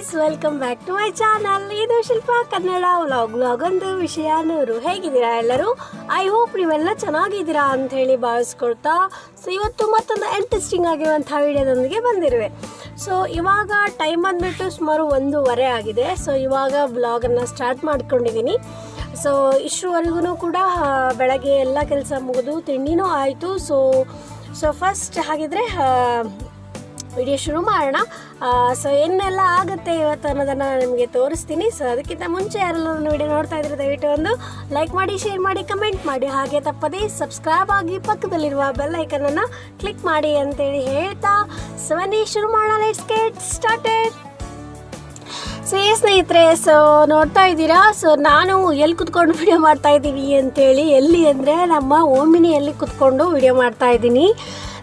Guys welcome back to my channel ಇದು Shilpa, Kannada vlog vlog ಒಂದು ವಿಷಯ ಹೇಗಿದ್ದೀರಾ ಎಲ್ಲರೂ? ಐ ಹೋಪ್ ನೀವೆಲ್ಲ ಚೆನ್ನಾಗಿದ್ದೀರಾ ಅಂತ ಹೇಳಿ ಭಾವಿಸ್ಕೊಳ್ತಾ ಸೊ ಇವತ್ತು ಮತ್ತೊಂದು ಇಂಟ್ರೆಸ್ಟಿಂಗ್ ಆಗಿರುವಂಥ ವಿಡಿಯೋದೊಂದಿಗೆ ಬಂದಿರುವೆ. ಸೊ ಇವಾಗ ಟೈಮ್ ಬಂದ್ಬಿಟ್ಟು ಸುಮಾರು ಒಂದೂವರೆ ಆಗಿದೆ. ಸೊ ಇವಾಗ ವ್ಲಾಗನ್ನು ಸ್ಟಾರ್ಟ್ ಮಾಡ್ಕೊಂಡಿದ್ದೀನಿ. ಸೊ ಇಷ್ಟರವರೆಗೂ ಕೂಡ ಬೆಳಗ್ಗೆ ಎಲ್ಲ ಕೆಲಸ ಮುಗಿದು, ತಿಂಡಿನೂ ಆಯಿತು. ಸೊ ಸೊ ಫಸ್ಟ್ ಹಾಗಿದ್ರೆ ವಿಡಿಯೋ ಶುರು ಮಾಡೋಣ. ಸೊ ಏನೆಲ್ಲ ಆಗುತ್ತೆ ಇವತ್ತು ಅನ್ನೋದನ್ನು ನಿಮಗೆ ತೋರಿಸ್ತೀನಿ. ಸೊ ಅದಕ್ಕಿಂತ ಮುಂಚೆ ಯಾರೆಲ್ಲ ನನ್ನ ವಿಡಿಯೋ ನೋಡ್ತಾ ಇದ್ರೆ ದಯವಿಟ್ಟು ಒಂದು ಲೈಕ್ ಮಾಡಿ ಶೇರ್ ಮಾಡಿ ಕಮೆಂಟ್ ಮಾಡಿ. ಹಾಗೆ ತಪ್ಪದೇ ಸಬ್ಸ್ಕ್ರೈಬ್ ಆಗಿ ಪಕ್ಕದಲ್ಲಿರುವ ಬೆಲ್ ಐಕನನ್ನು ಕ್ಲಿಕ್ ಮಾಡಿ ಅಂತೇಳಿ ಹೇಳ್ತಾ. ಸೊ ಬನ್ನಿ, ಶುರು ಮಾಡೋಣ. ಲೆಟ್ಸ್ ಸ್ಟಾರ್ಟೆಡ್ ಸೊ ಏ ಸ್ನೇಹಿತರೆ ಸೊ ನೋಡ್ತಾ ಇದ್ದೀರಾ? ಸೊ ನಾನು ಎಲ್ಲಿ ಕುತ್ಕೊಂಡು ವಿಡಿಯೋ ಮಾಡ್ತಾ ಇದ್ದೀವಿ ಅಂತೇಳಿ, ಎಲ್ಲಿ ಅಂದರೆ ನಮ್ಮ ಓಮಿನಿಯಲ್ಲಿ ಕುತ್ಕೊಂಡು ವಿಡಿಯೋ ಮಾಡ್ತಾ ಇದ್ದೀನಿ.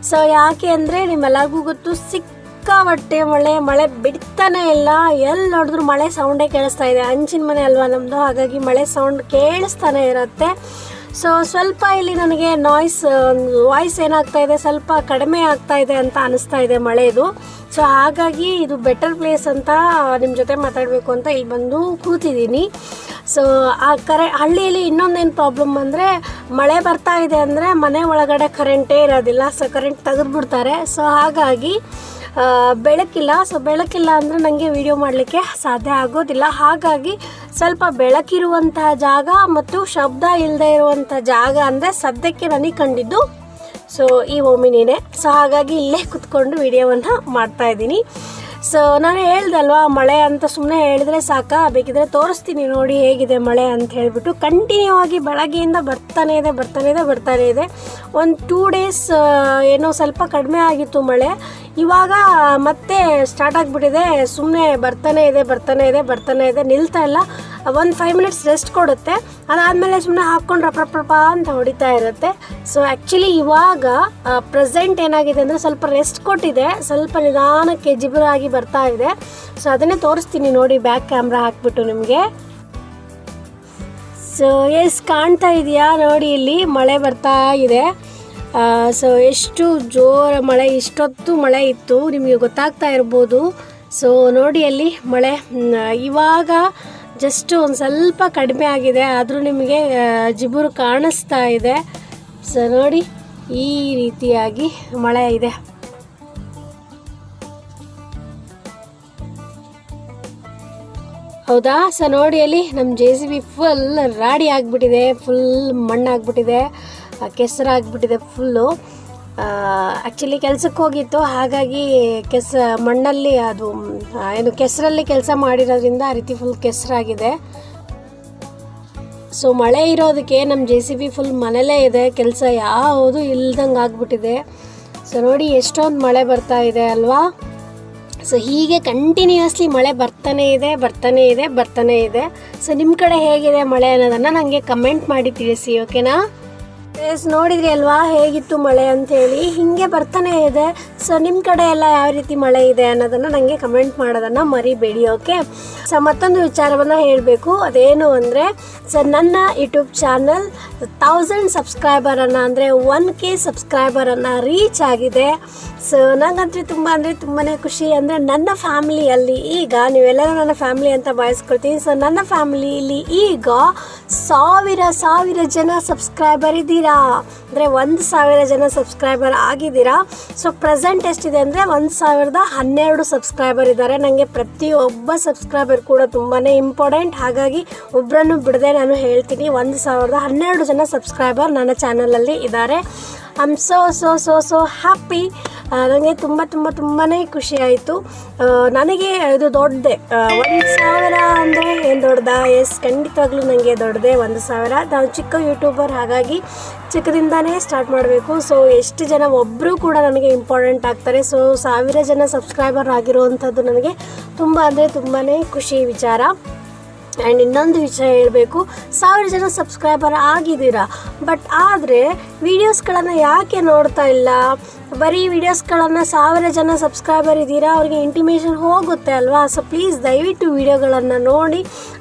ಸೊ ಯಾಕೆ ಅಂದರೆ ನಿಮ್ಮೆಲ್ಲರಿಗೂ ಗೊತ್ತು ಸಿಕ್ಕಾಪಟ್ಟೆ ಮಳೆ ಮಳೆ ಬಿಡ್ತಾನೆ ಇಲ್ಲ. ಎಲ್ಲಿ ನೋಡಿದ್ರು ಮಳೆ ಸೌಂಡೇ ಕೇಳಿಸ್ತಾ ಇದೆ. ಅಂಚಿನ ಮನೆ ಅಲ್ವಾ ನಮ್ಮದು ಹಾಗಾಗಿ ಮಳೆ ಸೌಂಡ್ ಕೇಳಿಸ್ತಾನೆ ಇರುತ್ತೆ. ಸೊ ಸ್ವಲ್ಪ ಇಲ್ಲಿ ನನಗೆ ನಾಯ್ಸ್ ವಾಯ್ಸ್ ಏನಾಗ್ತಾ ಇದೆ, ಸ್ವಲ್ಪ ಕಡಿಮೆ ಆಗ್ತಾ ಇದೆ ಅಂತ ಅನಿಸ್ತಾ ಇದೆ ಮಳೆದು. ಸೊ ಹಾಗಾಗಿ ಇದು ಬೆಟರ್ ಪ್ಲೇಸ್ ಅಂತ ನಿಮ್ಮ ಜೊತೆ ಮಾತಾಡಬೇಕು ಅಂತ ಇಲ್ಲಿ ಬಂದು ಕೂತಿದ್ದೀನಿ. ಸೊ ಆ ಕರೆ, ಹಳ್ಳಿಯಲ್ಲಿ ಇನ್ನೊಂದೇನು ಪ್ರಾಬ್ಲಮ್ ಅಂದರೆ ಮಳೆ ಬರ್ತಾ ಇದೆ ಅಂದರೆ ಮನೆ ಒಳಗಡೆ ಕರೆಂಟೇ ಇರೋದಿಲ್ಲ ಸೊ ಕರೆಂಟ್ ತೆಗೆದ್ಬಿಡ್ತಾರೆ. ಸೊ ಹಾಗಾಗಿ ಬೆಳಕಿಲ್ಲ. ಸೊ ಬೆಳಕಿಲ್ಲ ಅಂದರೆ ನನಗೆ ವಿಡಿಯೋ ಮಾಡಲಿಕ್ಕೆ ಸಾಧ್ಯ ಆಗೋದಿಲ್ಲ. ಹಾಗಾಗಿ ಸ್ವಲ್ಪ ಬೆಳಕಿರುವಂತಹ ಜಾಗ ಮತ್ತು ಶಬ್ದ ಇಲ್ಲದೆ ಇರುವಂಥ ಜಾಗ ಅಂದರೆ ಸದ್ಯಕ್ಕೆ ನನಗೆ ಕಂಡಿದ್ದು. ಸೊ ಈ ಓಮಿನಿನೇ ಸೊ ಹಾಗಾಗಿ ಇಲ್ಲೇ ಕುತ್ಕೊಂಡು ವಿಡಿಯೋವನ್ನು ಮಾಡ್ತಾ ಇದ್ದೀನಿ. ಸೊ ನಾನು ಹೇಳ್ದಲ್ವಾ, ಮಳೆ ಅಂತ ಸುಮ್ಮನೆ ಹೇಳಿದ್ರೆ ಸಾಕಾ? ಬೇಕಿದ್ರೆ ತೋರಿಸ್ತೀನಿ ನೋಡಿ ಹೇಗಿದೆ ಮಳೆ ಅಂತ ಹೇಳಿಬಿಟ್ಟು ಕಂಟಿನ್ಯೂ ಆಗಿ ಬೆಳಗ್ಗೆಯಿಂದ ಬರ್ತಾನೆ ಇದೆ ಬರ್ತಾನೆ ಇದೆ ಬರ್ತಾನೆ ಇದೆ. ಒಂದು ಟೂ ಡೇಸ್ ಏನೋ ಸ್ವಲ್ಪ ಕಡಿಮೆ ಆಗಿತ್ತು ಮಳೆ. ಇವಾಗ ಮತ್ತೆ ಸ್ಟಾರ್ಟ್ ಆಗಿಬಿಟ್ಟಿದೆ. ಸುಮ್ಮನೆ ಬರ್ತಾನೆ ಇದೆ ಬರ್ತಾನೆ ಇದೆ ಬರ್ತಾನೆ ಇದೆ, ನಿಲ್ತಾ ಇಲ್ಲ. ಒಂದು ಫೈವ್ ಮಿನಿಟ್ಸ್ ರೆಸ್ಟ್ ಕೊಡುತ್ತೆ. ಅದಾದಮೇಲೆ ಸುಮ್ಮನೆ ಹಾಕ್ಕೊಂಡು ರಪ ರಪ ರಪ ಅಂತ ಹೊಡಿತಾ ಇರುತ್ತೆ. ಸೊ ಆ್ಯಕ್ಚುಲಿ ಇವಾಗ ಪ್ರೆಸೆಂಟ್ ಏನಾಗಿದೆ ಅಂದರೆ ಸ್ವಲ್ಪ ರೆಸ್ಟ್ ಕೊಟ್ಟಿದೆ. ಸ್ವಲ್ಪ ನಿಧಾನಕ್ಕೆ ಜಿಬುರಾಗಿ ಬರ್ತಾ ಇದೆ. ಸೊ ಅದನ್ನೇ ತೋರಿಸ್ತೀನಿ ನೋಡಿ ಬ್ಯಾಕ್ ಕ್ಯಾಮ್ರಾ ಹಾಕ್ಬಿಟ್ಟು ನಿಮಗೆ. ಸೊ ಎಸ್ ಕಾಣ್ತಾ ಇದೆಯಾ ನೋಡಿ ಇಲ್ಲಿ, ಮಳೆ ಬರ್ತಾ ಇದೆ. ಸೊ ಎಷ್ಟು ಜೋರ ಮಳೆ, ಇಷ್ಟೊತ್ತು ಮಳೆ ಇತ್ತು, ನಿಮಗೆ ಗೊತ್ತಾಗ್ತಾ ಇರ್ಬೋದು. ಸೊ ನೋಡಿ ಅಲ್ಲಿ ಮಳೆ. ಇವಾಗ ಜಸ್ಟ್ ಒಂದು ಸ್ವಲ್ಪ ಕಡಿಮೆ ಆಗಿದೆ, ಆದರೂ ನಿಮಗೆ ಜಿಬುರು ಕಾಣಿಸ್ತಾ ಇದೆ. ಸೊ ನೋಡಿ ಈ ರೀತಿಯಾಗಿ ಮಳೆ ಇದೆ. ಹೌದಾ? ಸೊ ನೋಡಿ ಅಲ್ಲಿ ನಮ್ಮ ಜೆ ಸಿ ಬಿ ಫುಲ್ ರಾಡಿ ಆಗಿಬಿಟ್ಟಿದೆ ಫುಲ್ ಮಣ್ಣಾಗ್ಬಿಟ್ಟಿದೆ. ಕೆಸರಾಗ್ಬಿಟ್ಟಿದೆ ಫುಲ್ಲು ಆ್ಯಕ್ಚುಲಿ ಕೆಲಸಕ್ಕೆ ಹೋಗಿತ್ತು, ಹಾಗಾಗಿ ಕೆಸ, ಮಣ್ಣಲ್ಲಿ ಅದು ಏನು ಕೆಸರಲ್ಲಿ ಕೆಲಸ ಮಾಡಿರೋದ್ರಿಂದ ಆ ರೀತಿ ಫುಲ್ ಕೆಸರಾಗಿದೆ. ಸೊ ಮಳೆ ಇರೋದಕ್ಕೆ ನಮ್ಮ ಜೆ ಸಿ ಬಿ ಫುಲ್ ಮನೇಲೇ ಇದೆ, ಕೆಲಸ ಯಾವುದು ಇಲ್ದಂಗೆ ಆಗ್ಬಿಟ್ಟಿದೆ. ಸೊ ನೋಡಿ ಎಷ್ಟೊಂದು ಮಳೆ ಬರ್ತಾ ಇದೆ ಅಲ್ವಾ? ಸೊ ಹೀಗೆ ಕಂಟಿನ್ಯೂಸ್ಲಿ ಮಳೆ ಬರ್ತಾನೆ ಇದೆ ಬರ್ತಾನೆ ಇದೆ ಬರ್ತಾನೆ ಇದೆ. ಸೊ ನಿಮ್ಮ ಕಡೆ ಹೇಗಿದೆ ಮಳೆ ಅನ್ನೋದನ್ನು ನನಗೆ ಕಮೆಂಟ್ ಮಾಡಿ ತಿಳಿಸಿ ಓಕೆನಾ ಎಸ್ ನೋಡಿದ್ರಿ ಅಲ್ವಾ? ಹೇಗಿತ್ತು ಮಳೆ ಅಂತ ಹೇಳಿ ಹಿಂಗೆ ಬರ್ತಾನೆ ಇದೆ. ಸೊ ನಿಮ್ಮ ಕಡೆ ಎಲ್ಲ ಯಾವ ರೀತಿ ಮಳೆ ಇದೆ ಅನ್ನೋದನ್ನು ನನಗೆ ಕಮೆಂಟ್ ಮಾಡೋದನ್ನು ಮರಿಬೇಡಿ ಓಕೆ ಸೊ ಮತ್ತೊಂದು ವಿಚಾರವನ್ನು ಹೇಳಬೇಕು. ಅದೇನು ಅಂದರೆ ಸೊ ನನ್ನ ಯೂಟ್ಯೂಬ್ ಚಾನಲ್ ತೌಸಂಡ್ ಸಬ್ಸ್ಕ್ರೈಬರನ್ನು ಅಂದರೆ ಒನ್ ಕೆ ಸಬ್ಸ್ಕ್ರೈಬರನ್ನು ರೀಚ್ ಆಗಿದೆ. ಸೊ ನನಗಂತೂ ತುಂಬ ಅಂದರೆ ತುಂಬಾ ಖುಷಿ ಅಂದರೆ ನನ್ನ ಫ್ಯಾಮಿಲಿಯಲ್ಲಿ ಈಗ, ನೀವೆಲ್ಲರೂ ನನ್ನ ಫ್ಯಾಮಿಲಿ ಅಂತ ಭಾವಿಸ್ಕೊಳ್ತೀನಿ. ಸೊ ನನ್ನ ಫ್ಯಾಮಿಲಿಯಲ್ಲಿ ಈಗ ಸಾವಿರ ಸಾವಿರ ಜನ ಸಬ್ಸ್ಕ್ರೈಬರ್ ಇದ್ದೀರಾ? ಅಂದರೆ ಒಂದು ಸಾವಿರ ಜನ ಸಬ್ಸ್ಕ್ರೈಬರ್ ಆಗಿದ್ದೀರಾ? ಸೊ ಪ್ರೆಸೆಂಟ್ ಎಷ್ಟಿದೆ ಅಂದರೆ ಒಂದು ಸಾವಿರದ ಹನ್ನೆರಡು ಸಬ್ಸ್ಕ್ರೈಬರ್ ಇದ್ದಾರೆ ನನಗೆ ಪ್ರತಿಯೊಬ್ಬ ಸಬ್ಸ್ಕ್ರೈಬರ್ ಕೂಡ ತುಂಬಾ ಇಂಪಾರ್ಟೆಂಟ್. ಹಾಗಾಗಿ ಒಬ್ಬರನ್ನು ಬಿಡದೆ ನಾನು ಹೇಳ್ತೀನಿ, ಒಂದು ಸಾವಿರದ ಹನ್ನೆರಡು ಜನ ಸಬ್ಸ್ಕ್ರೈಬರ್ ನನ್ನ ಚಾನಲಲ್ಲಿ ಇದ್ದಾರೆ I am so so so so happy ನನಗೆ ತುಂಬ ತುಂಬ ತುಂಬಾ ಖುಷಿ ಆಯಿತು. ನನಗೆ ಇದು ದೊಡ್ಡದೇ. ಒಂದು ಸಾವಿರ ಅಂದರೆ ಏನು ದೊಡ್ಡದಾ? ಎಸ್ ಖಂಡಿತವಾಗ್ಲೂ ನನಗೆ ದೊಡ್ಡದೇ ಒಂದು ಸಾವಿರ. ನಾನು ಚಿಕ್ಕ ಯೂಟ್ಯೂಬರ್ ಹಾಗಾಗಿ ಚಿಕ್ಕದಿಂದನೇ ಸ್ಟಾರ್ಟ್ ಮಾಡಬೇಕು. ಸೊ ಎಷ್ಟು ಜನ ಒಬ್ಬರು ಕೂಡ ನನಗೆ ಇಂಪಾರ್ಟೆಂಟ್ ಆಗ್ತಾರೆ. ಸೊ ಸಾವಿರ ಜನ ಸಬ್ಸ್ಕ್ರೈಬರ್ ಆಗಿರುವಂಥದ್ದು ನನಗೆ ತುಂಬ ಅಂದರೆ ತುಂಬಾ ಖುಷಿ ವಿಚಾರ. ಆ್ಯಂಡ್ ಇನ್ನೊಂದು ವಿಷಯ ಹೇಳಬೇಕು ಸಾವಿರ ಜನ ಸಬ್ಸ್ಕ್ರೈಬರ್ ಆಗಿದ್ದೀರಾ. ಬಟ್ ಆದರೆ ವೀಡಿಯೋಸ್ಗಳನ್ನು ಯಾಕೆ ನೋಡ್ತಾ ಇಲ್ಲ? ಬರೀ ವಿಡಿಯೋಸ್ಗಳನ್ನು ಸಾವಿರ ಜನ ಸಬ್ಸ್ಕ್ರೈಬರ್ ಇದ್ದೀರಾ, ಅವ್ರಿಗೆ ಇಂಟಿಮೇಷನ್ ಹೋಗುತ್ತೆ ಅಲ್ವಾ? ಸೊ ಪ್ಲೀಸ್ ದಯವಿಟ್ಟು ವಿಡಿಯೋಗಳನ್ನು ನೋಡಿ,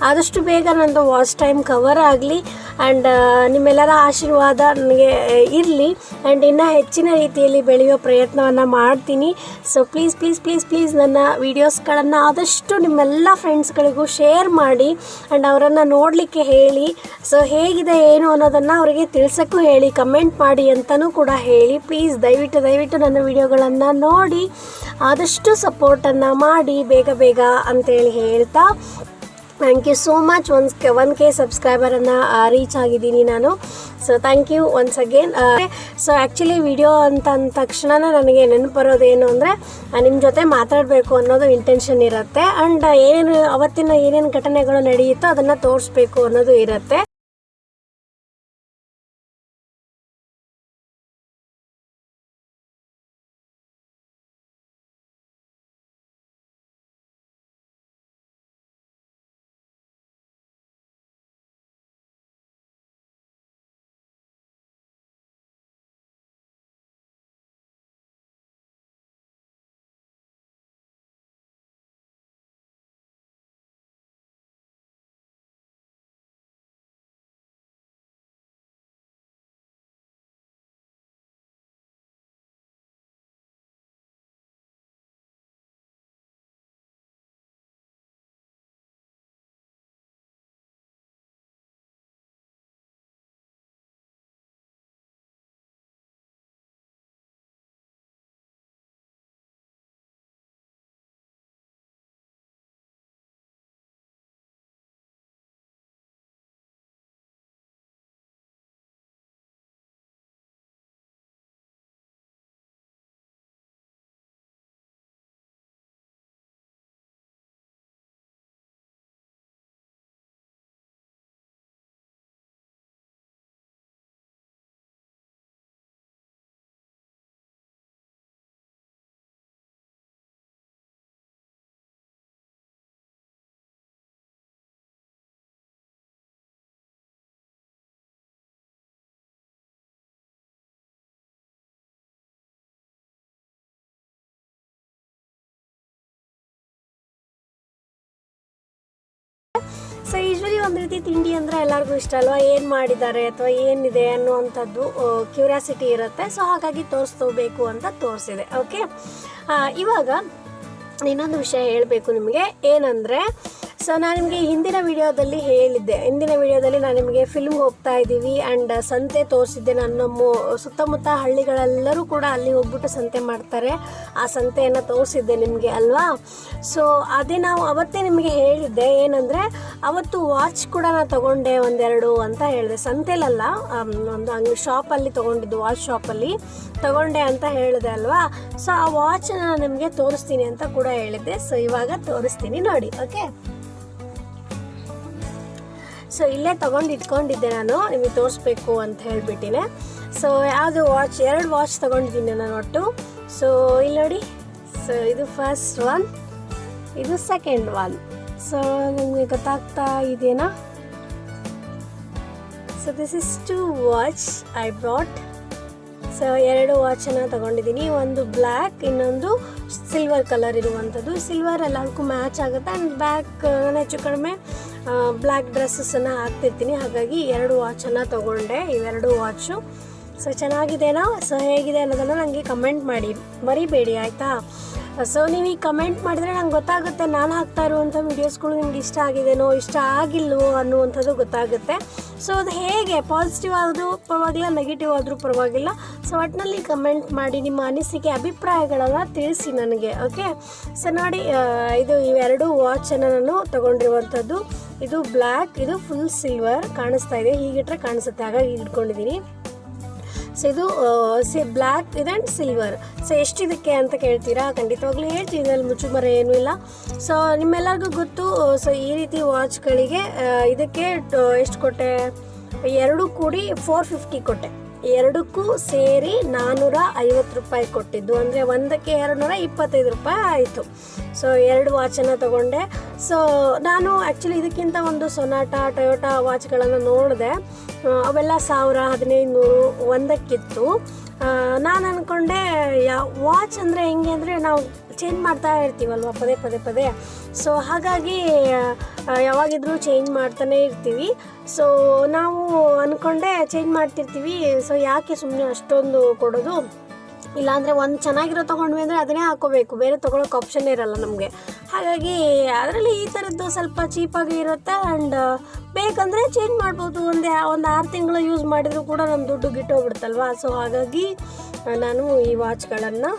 ಆದಷ್ಟು ಬೇಗ ನನ್ನದು ವಾಚ್ ಟೈಮ್ ಕವರ್ ಆಗಲಿ ಆ್ಯಂಡ್ ನಿಮ್ಮೆಲ್ಲರ ಆಶೀರ್ವಾದ ನನಗೆ ಇರಲಿ ಆ್ಯಂಡ್ ಇನ್ನೂ ಹೆಚ್ಚಿನ ರೀತಿಯಲ್ಲಿ ಬೆಳೆಯೋ ಪ್ರಯತ್ನವನ್ನು ಮಾಡ್ತೀನಿ. So please please please please ನನ್ನ ವೀಡಿಯೋಸ್ಗಳನ್ನು ಆದಷ್ಟು ನಿಮ್ಮೆಲ್ಲ ಫ್ರೆಂಡ್ಸ್ಗಳಿಗೂ ಶೇರ್ ಮಾಡಿ ಆ್ಯಂಡ್ ಅವರನ್ನು ನೋಡಲಿಕ್ಕೆ ಹೇಳಿ. ಸೊ ಹೇಗಿದೆ, ಏನು ಅನ್ನೋದನ್ನು ಅವರಿಗೆ ತಿಳಿಸೋಕ್ಕೂ ಹೇಳಿ ಕಮೆಂಟ್ ಮಾಡಿ ಅಂತಲೂ ಕೂಡ ಹೇಳಿ. ಪ್ಲೀಸ್ ದಯವಿಟ್ಟು ದಯವಿಟ್ಟು ನನ್ನ ವಿಡಿಯೋಗಳನ್ನು ನೋಡಿ, ಆದಷ್ಟು ಸಪೋರ್ಟನ್ನು ಮಾಡಿ, ಬೇಗ ಬೇಗ ಅಂತೇಳಿ ಹೇಳ್ತಾ. Thank you so much once one K ಸಬ್ಸ್ಕ್ರೈಬರನ್ನು reach ಆಗಿದ್ದೀನಿ ನಾನು. So thank you once again so actually video ಅಂತ ಅಂದ ತಕ್ಷಣನೇ ನನಗೆ ನೆನಪು ಬರೋದೇನು ಅಂದರೆ ನಿಮ್ಮ ಜೊತೆ ಮಾತಾಡಬೇಕು ಅನ್ನೋದು ಇಂಟೆನ್ಷನ್ ಇರುತ್ತೆ. ಆ್ಯಂಡ್ ಏನೇನು, ಅವತ್ತಿನ ಏನೇನು ಘಟನೆಗಳು ನಡೆಯುತ್ತೋ ಅದನ್ನು ತೋರಿಸ್ಬೇಕು ಅನ್ನೋದು ಇರುತ್ತೆ. ಸೊ ಯೂಶ್ವಲಿ ಒಂದು ರೀತಿ ತಿಂಡಿ ಅಂದರೆ ಎಲ್ಲರಿಗೂ ಇಷ್ಟ ಅಲ್ವಾ? ಏನು ಮಾಡಿದ್ದಾರೆ ಅಥವಾ ಏನಿದೆ ಅನ್ನುವಂಥದ್ದು ಕ್ಯೂರಿಯಾಸಿಟಿ ಇರುತ್ತೆ. ಸೊ ಹಾಗಾಗಿ ತೋರಿಸ್ತೋಬೇಕು ಅಂತ ತೋರಿಸಿದೆ ಓಕೆ ಇವಾಗ ಇನ್ನೊಂದು ವಿಷಯ ಹೇಳಬೇಕು ನಿಮಗೆ. ಏನಂದರೆ ಸೊ ನಾನು ನಿಮಗೆ ಹಿಂದಿನ ವಿಡಿಯೋದಲ್ಲಿ ಹೇಳಿದ್ದೆ. ಹಿಂದಿನ ವಿಡಿಯೋದಲ್ಲಿ ನಾನು ನಿಮಗೆ ಫಿಲ್ಮ್ ಹೋಗ್ತಾ ಇದ್ದೀವಿ ಆ್ಯಂಡ್ ಸಂತೆ ತೋರಿಸಿದ್ದೆ ನನ್ನ ಸುತ್ತಮುತ್ತ ಹಳ್ಳಿಗಳೆಲ್ಲರೂ ಕೂಡ ಅಲ್ಲಿ ಹೋಗ್ಬಿಟ್ಟು ಸಂತೆ ಮಾಡ್ತಾರೆ. ಆ ಸಂತೆಯನ್ನು ತೋರಿಸಿದ್ದೆ ನಿಮಗೆ ಅಲ್ವಾ? ಸೊ ಅದೇ ನಾವು ಅವತ್ತೇ ನಿಮಗೆ ಹೇಳಿದ್ದೆ ಏನಂದರೆ, ಅವತ್ತು ವಾಚ್ ಕೂಡ ನಾನು ತೊಗೊಂಡೆ ಒಂದೆರಡು ಅಂತ ಹೇಳಿದೆ. ಸಂತೆಲಲ್ಲ ಒಂದು ಹಂಗೆ ಶಾಪಲ್ಲಿ ತೊಗೊಂಡಿದ್ದು ವಾಚ್ ಶಾಪಲ್ಲಿ ತಗೊಂಡೆ ಅಂತ ಹೇಳಿದೆ ಅಲ್ವಾ? ಸೊ ಆ ವಾಚ್ ನಿಮಗೆ ತೋರಿಸ್ತೀನಿ ಅಂತ ಕೂಡ ಹೇಳಿದ್ದೆ. ಸೊ ಇವಾಗ ತೋರಿಸ್ತೀನಿ ನೋಡಿ ಓಕೆ ಸೊ ಇಲ್ಲೇ ತೊಗೊಂಡು ಇಟ್ಕೊಂಡಿದ್ದೆ ನಾನು, ನಿಮಗೆ ತೋರಿಸ್ಬೇಕು ಅಂತ ಹೇಳಿಬಿಟ್ಟಿನಿ. ಸೊ ಯಾವುದು ವಾಚ್ ಎರಡು ವಾಚ್ ತೊಗೊಂಡಿದ್ದೀನಿ ನಾನು ಒಟ್ಟು. ಸೊ ಇಲ್ಲಿ ನೋಡಿ. ಸೊ ಇದು ಫಸ್ಟ್ ಒನ್ ಇದು ಸೆಕೆಂಡ್ ಒನ್ ಸೊ ನಿಮಗೆ ಗೊತ್ತಾಗ್ತಾ ಇದೆಯಾ so this is two watch I brought so ಎರಡು ವಾಚನ್ನು ತಗೊಂಡಿದ್ದೀನಿ. ಒಂದು ಬ್ಲ್ಯಾಕ್ ಇನ್ನೊಂದು ಸಿಲ್ವರ್ ಕಲರ್ ಇರುವಂಥದ್ದು. ಸಿಲ್ವರ್ ಎಲ್ಲದಕ್ಕೂ ಮ್ಯಾಚ್ ಆಗುತ್ತೆ. ಆ್ಯಂಡ್ ಬ್ಯಾಕ್ ನಾನು ಹೆಚ್ಚು ಕಡಿಮೆ ಬ್ಲ್ಯಾಕ್ ಡ್ರೆಸ್ಸನ್ನು ಹಾಕ್ತಿರ್ತೀನಿ. ಹಾಗಾಗಿ ಎರಡು ವಾಚನ್ನು ತೊಗೊಂಡೆ. ಇವೆರಡು ವಾಚು ಸೊ ಚೆನ್ನಾಗಿದೆನಾ? ಸೊ ಹೇಗಿದೆ ಅನ್ನೋದನ್ನು ನನಗೆ ಕಮೆಂಟ್ ಮಾಡಿ. ಮರಿಬೇಡಿ, ಆಯಿತಾ? ಸೊ ನೀವು ಈ ಕಮೆಂಟ್ ಮಾಡಿದರೆ ನಂಗೆ ಗೊತ್ತಾಗುತ್ತೆ ನಾನು ಹಾಕ್ತಾ ಇರುವಂಥ ವೀಡಿಯೋಸ್ಗಳು ನಿಮ್ಗೆ ಇಷ್ಟ ಆಗಿದೆನೋ, ಇಷ್ಟ ಆಗಿಲ್ವೋ ಅನ್ನುವಂಥದ್ದು ಗೊತ್ತಾಗುತ್ತೆ. ಸೊ ಅದು ಹೇಗೆ? ಪಾಸಿಟಿವ್ ಆದರೂ ಪರವಾಗಿಲ್ಲ ನೆಗೆಟಿವ್ ಆದರೂ ಪರವಾಗಿಲ್ಲ. ಸೊ ಒಟ್ಟಿನಲ್ಲಿ ಕಮೆಂಟ್ ಮಾಡಿ, ನಿಮ್ಮ ಅನಿಸಿಕೆ, ಅಭಿಪ್ರಾಯಗಳನ್ನು ತಿಳಿಸಿ ನನಗೆ ಓಕೆ ಸೊ ನೋಡಿ ಇದು ಇವೆರಡು ವಾಚನ್ನು ನಾನು ತೊಗೊಂಡಿರುವಂಥದ್ದು. ಇದು ಬ್ಲ್ಯಾಕ್ ಇದು ಫುಲ್ ಸಿಲ್ವರ್ ಕಾಣಿಸ್ತಾ ಇದೆ. ಹೀಗಿಟ್ರೆ ಕಾಣಿಸುತ್ತೆ. ಹಾಗಾಗಿ ಇಟ್ಕೊಂಡಿದ್ದೀನಿ. ಸೊ ಇದು ಸಿ ಬ್ಲ್ಯಾಕ್ ಇದೆ ಆ್ಯಂಡ್ ಸಿಲ್ವರ್ ಸೊ ಎಷ್ಟಿದಕ್ಕೆ ಅಂತ ಕೇಳ್ತೀರಾ? ಖಂಡಿತವಾಗ್ಲೂ ಹೇಳ್ತೀನಿ, ಇದರಲ್ಲಿ ಮುಚ್ಚುಮರೆ ಏನೂ ಇಲ್ಲ. ಸೊ ನಿಮ್ಮೆಲ್ಲರಿಗೂ ಗೊತ್ತು ಸೊ ಈ ರೀತಿ ವಾಚ್ಗಳಿಗೆ ಇದಕ್ಕೆ ಎಷ್ಟು ಕೊಟ್ಟೆ? ಎರಡು ಕೂಡಿ ಫೋರ್ ಫಿಫ್ಟಿ ಕೊಟ್ಟೆ. ಎರಡಕ್ಕೂ ಸೇರಿ ನಾನ್ನೂರ ಐವತ್ತು ರೂಪಾಯಿ ಕೊಟ್ಟಿದ್ದು. ಅಂದರೆ ಒಂದಕ್ಕೆ ಎರಡು ನೂರ ಇಪ್ಪತ್ತೈದು ರೂಪಾಯಿ ಆಯಿತು. ಸೊ ಎರಡು ವಾಚನ್ನು ತಗೊಂಡೆ. ಸೊ ನಾನು ಆ್ಯಕ್ಚುಲಿ ಇದಕ್ಕಿಂತ ಒಂದು ಸೊನಾಟಾ, ಟೊಯೋಟಾ ವಾಚ್ಗಳನ್ನು ನೋಡಿದೆ. ಅವೆಲ್ಲ ಸಾವಿರ ಹದಿನೈದು ನೂರು ಒಂದಕ್ಕಿತ್ತು ನಾನು ಅಂದ್ಕೊಂಡೆ ಯಾ, ವಾಚ್ ಅಂದರೆ ಹೆಂಗೆ ಅಂದರೆ ನಾವು ಚೇಂಜ್ ಮಾಡ್ತಾ ಇರ್ತೀವಲ್ವ? ಪದೇ ಪದೇ ಪದೇ. ಸೊ ಹಾಗಾಗಿ ಯಾವಾಗಿದ್ರೂ ಚೇಂಜ್ ಮಾಡ್ತಾನೆ ಇರ್ತೀವಿ. ಸೊ ನಾವು ಅಂದ್ಕೊಂಡೆ ಚೇಂಜ್ ಮಾಡ್ತಿರ್ತೀವಿ. ಸೊ ಯಾಕೆ ಸುಮ್ಮನೆ ಅಷ್ಟೊಂದು ಕೊಡೋದು? ಇಲ್ಲಾಂದರೆ ಒಂದು ಚೆನ್ನಾಗಿರೋ ತೊಗೊಂಡ್ವಿ ಅಂದರೆ ಅದನ್ನೇ ಹಾಕೋಬೇಕು. ಬೇರೆ ತೊಗೊಳಕ್ಕೆ ಆಪ್ಷನ್ ಇರಲ್ಲ ನಮಗೆ. ಹಾಗಾಗಿ, ಅದರಲ್ಲಿ ಈ ಥರದ್ದು ಸ್ವಲ್ಪ ಚೀಪಾಗಿ ಇರುತ್ತೆ ಆ್ಯಂಡ್ ಬೇಕಂದರೆ ಚೇಂಜ್ ಮಾಡ್ಬೋದು. ಒಂದೇ, ಒಂದು ಆರು ತಿಂಗಳು ಯೂಸ್ ಮಾಡಿದರೂ ಕೂಡ ನಮ್ಮ ದುಡ್ಡು ಗಿಟ್ಟೋಗ್ಬಿಡುತ್ತಲ್ವ? ಸೊ ಹಾಗಾಗಿ ನಾನು ಈ ವಾಚ್ಗಳನ್ನು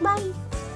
Bye!